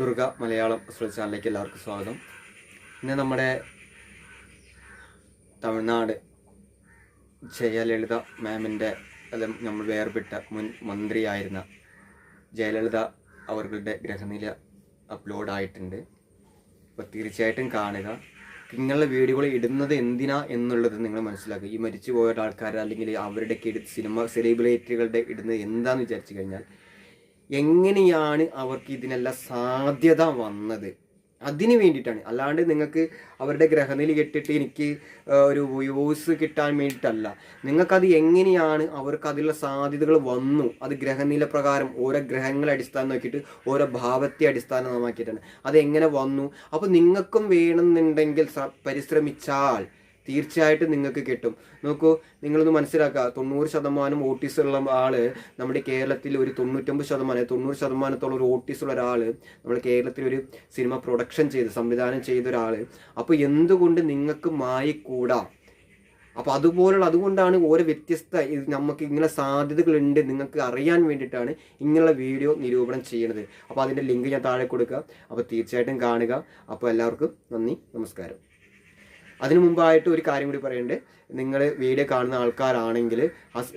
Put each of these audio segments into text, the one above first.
Durga Malayalam special ചാനലിലേക്ക് എല്ലാവർക്കും സ്വാഗതം. ഇന്ന് നമ്മുടെ തമിഴ്നാട് ജയലളിത മാമിന്റെ അല്ല നമ്മൾ വേർപെട്ട മുൻ മന്ത്രിയായിരുന്ന ജയലളിത അവരുടെ ഗ്രഹനില അപ്ലോഡ് ആയിട്ടുണ്ട്. അപ്പോൾ തീർച്ചയായിട്ടും കാണുക. നിങ്ങളുടെ വീഡിയോകൾ ഇടുന്നത് എന്തിനാ എന്നുള്ളത് നിങ്ങൾ മനസ്സിലാക്കുക. ഈ മരിച്ചു പോയ ആൾക്കാർ അല്ലെങ്കിൽ അവരുടെ സിനിമ സെലിബ്രിറ്റികളുടെ ഇടുന്നത് എന്താണെന്ന് വിചാരിച്ചു കഴിഞ്ഞാൽ എങ്ങനെയാണ് അവർക്ക് ഇതിനെല്ലാം സാധ്യത വന്നത്? അതിന് വേണ്ടിയിട്ടാണ്. അല്ലാണ്ട് നിങ്ങൾക്ക് അവരുടെ ഗ്രഹനില കെട്ടിട്ട് എനിക്ക് ഒരു വ്യൂസ് കിട്ടാൻ വേണ്ടിയിട്ടല്ല. നിങ്ങൾക്കത് എങ്ങനെയാണ് അവർക്ക് അതിലുള്ള സാധ്യതകൾ വന്നു? അത് ഗ്രഹനില പ്രകാരം ഓരോ ഗ്രഹങ്ങളെ അടിസ്ഥാനം നോക്കിയിട്ട് ഓരോ ഭാവത്തെ അടിസ്ഥാനമാക്കിയിട്ടാണ്. അത് എങ്ങനെ വന്നു? അപ്പോൾ നിങ്ങൾക്കും വേണമെന്നുണ്ടെങ്കിൽ പരിശ്രമിച്ചാൽ തീർച്ചയായിട്ടും നിങ്ങൾക്ക് കിട്ടും. നോക്കൂ നിങ്ങളൊന്ന് മനസ്സിലാക്കുക. തൊണ്ണൂറ് ശതമാനം ഓട്ടീസ് ഉള്ള ആൾ നമ്മുടെ കേരളത്തിൽ ഒരു തൊണ്ണൂറ്റൊമ്പത് ശതമാനം തൊണ്ണൂറ് ശതമാനത്തോളം ഒരു ഓട്ടീസ് ഉള്ള ഒരാൾ നമ്മുടെ കേരളത്തിൽ ഒരു സിനിമ പ്രൊഡക്ഷൻ ചെയ്ത് സംവിധാനം ചെയ്ത ഒരാൾ അപ്പോൾ എന്തുകൊണ്ട് നിങ്ങൾക്ക് മായിക്കൂടാ അപ്പോൾ അതുപോലുള്ള അതുകൊണ്ടാണ് ഓരോ വ്യത്യസ്ത നമുക്ക് ഇങ്ങനെ സാധ്യതകളുണ്ട് നിങ്ങൾക്ക് അറിയാൻ വേണ്ടിയിട്ടാണ് ഇങ്ങനെയുള്ള വീഡിയോ നിരൂപണം ചെയ്യുന്നത് അപ്പോൾ അതിന്റെ ലിങ്ക് ഞാൻ താഴെ കൊടുക്കുക അപ്പോൾ തീർച്ചയായിട്ടും കാണുക. അപ്പോൾ എല്ലാവർക്കും നന്ദി നമസ്കാരം. അതിനു മുമ്പായിട്ട് ഒരു കാര്യം കൂടി പറയുന്നുണ്ട് നിങ്ങൾ വീഡിയോ കാണുന്ന ആൾക്കാരാണെങ്കിൽ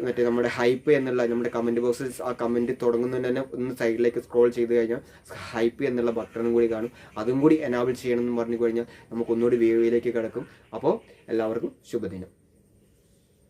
മറ്റേ നമ്മുടെ ഹൈപ്പ് എന്നുള്ള നമ്മുടെ കമന്റ് ബോക്സിൽ ആ കമന്റ് തുടങ്ങുന്നതിന് തന്നെ ഒന്ന് സൈഡിലേക്ക് സ്ക്രോൾ ചെയ്ത് കഴിഞ്ഞാൽ ഹൈപ്പ് എന്നുള്ള ബട്ടണും കൂടി കാണും. അതും കൂടി എനാബിൾ ചെയ്യണമെന്ന് പറഞ്ഞു കഴിഞ്ഞാൽ നമുക്ക് ഒന്നുകൂടി വീഡിയോയിലേക്ക് കിടക്കും. അപ്പോൾ എല്ലാവർക്കും ശുഭദിനം.